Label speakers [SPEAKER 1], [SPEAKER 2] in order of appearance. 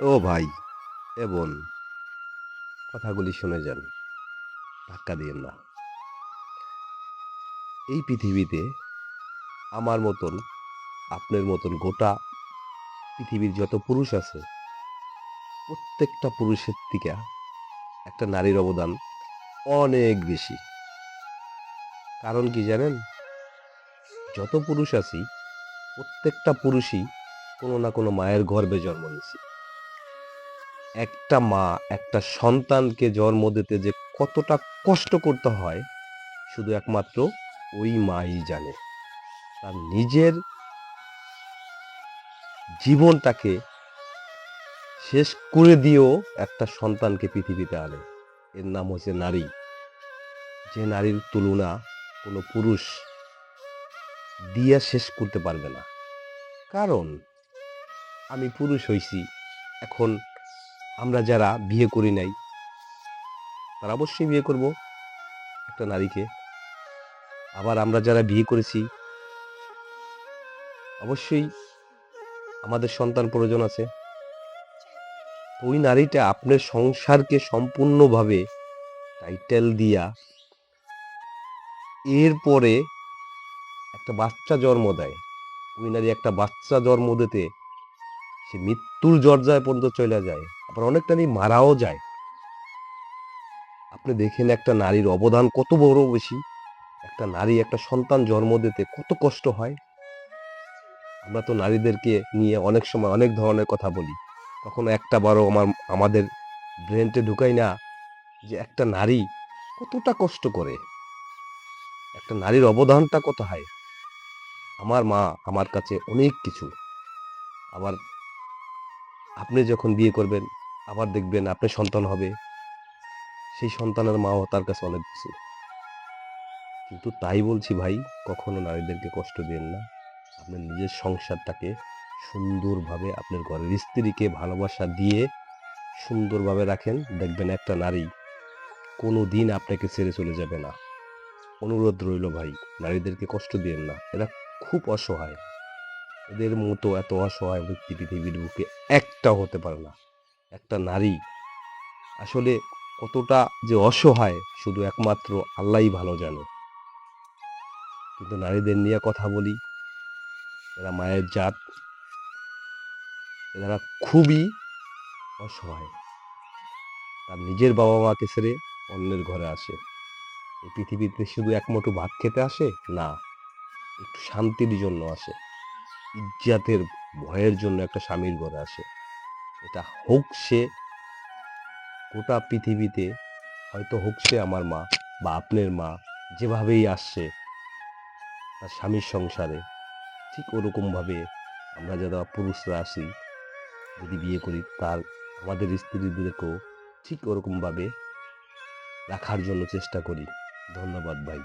[SPEAKER 1] ও ভাই, এ বোন, কথাগুলি শুনে যান, ধাক্কা দিয়েন না। এই পৃথিবীতে আমার মতন, আপনার মতন গোটা পৃথিবীর যত পুরুষ আছে, প্রত্যেকটা পুরুষের থেকে একটা নারীর অবদান অনেক বেশি। কারণ কি জানেন? যত পুরুষ আছি, প্রত্যেকটা পুরুষই কোনো না কোনো মায়ের গর্ভে জন্ম নিয়েছে। একটা মা, একটা সন্তানকে জন্ম দিতে যে কতটা কষ্ট করতে হয়, শুধু একমাত্র ওই মাই জানে। তার নিজের জীবনটাকে শেষ করে দিয়েও একটা সন্তানকে পৃথিবীতে আনে। এর নাম হচ্ছে নারী। যে নারীর তুলনা কোনো পুরুষ দিয়া শেষ করতে পারবে না। কারণ, আমি পুরুষ হইছি, এখন আমরা যারা বিয়ে করি নাই, তারা অবশ্যই বিয়ে করব একটা নারীকে। আবার আমরা যারা বিয়ে করেছি, অবশ্যই আমাদের সন্তান প্রয়োজন আছে। ওই নারীটা আপনার সংসারকে সম্পূর্ণভাবে টাইটেল দিয়া এরপরে একটা বাচ্চা জন্ম দেয়। ওই নারী একটা বাচ্চা জন্ম দিতে সে মৃত্যুর জর্জায় পর্যন্ত চলে যায়। আবার অনেক নারী মারাও যায়। আপনি দেখেন একটা নারীর অবদান কত বড় বেশি। একটা নারী একটা সন্তান জন্ম দিতে কত কষ্ট হয়। আমরা তো নারীদেরকে নিয়ে অনেক সময় অনেক ধরনের কথা বলি। কখনো একটা বারও আমার, আমাদের ব্রেনটে ঢুকাই না যে একটা নারী কতটা কষ্ট করে। একটা নারীর অবদানটা কত হয়। আমার মা আমার কাছে অনেক কিছু। আবার আপনি যখন বিয়ে করবেন আবার দেখবেন আপনার সন্তান হবে। সেই সন্তানের মাও তার কাছে অনেক কিছু কিন্তু তাই বলছি ভাই, কখনো নারীদেরকে কষ্ট দিন না। আপনার নিজের সংসারটাকে সুন্দরভাবে আপনার ঘরের স্ত্রীকে ভালোবাসা দিয়ে সুন্দরভাবে রাখেন। দেখবেন একটা নারী কোনো দিন আপনাকে ছেড়ে চলে যাবে না। অনুরোধ রইল ভাই, নারীদেরকে কষ্ট দিয়েন না। এরা খুব অসহায়। এদের মতো এত অসহায় ব্যক্তি পৃথিবীর বুকে একটাও হতে পারে না। একটা নারী। আসলে কতটা যে অসহায়, শুধু একমাত্র আল্লাহই ভালো জানে। কিন্তু নারীদের নিয়ে কথা বলি, এরা মায়ের জাত এরা খুবই অসহায়। তার নিজের বাবা মাকে ছেড়ে অন্যের ঘরে আসে। এই পৃথিবীতে শুধু এক ভাত খেতে আসে? না, একটু শান্তির জন্য আসে। ইজ্জাতের ভয়ের জন্য একটা স্বামীর ঘরে আসে। এটা হোক সে গোটা পৃথিবীতে, হয়তো হোক সে আমার মা বা আপনার মা, যেভাবেই আসছে তার স্বামীর সংসারে, ঠিক ওরকমভাবে আমরা যারা পুরুষরা আসি যদি বিয়ে করি তার, আমাদের স্ত্রীদেরকেও ঠিক ওরকমভাবে রাখার জন্য চেষ্টা করি। ধন্যবাদ ভাই।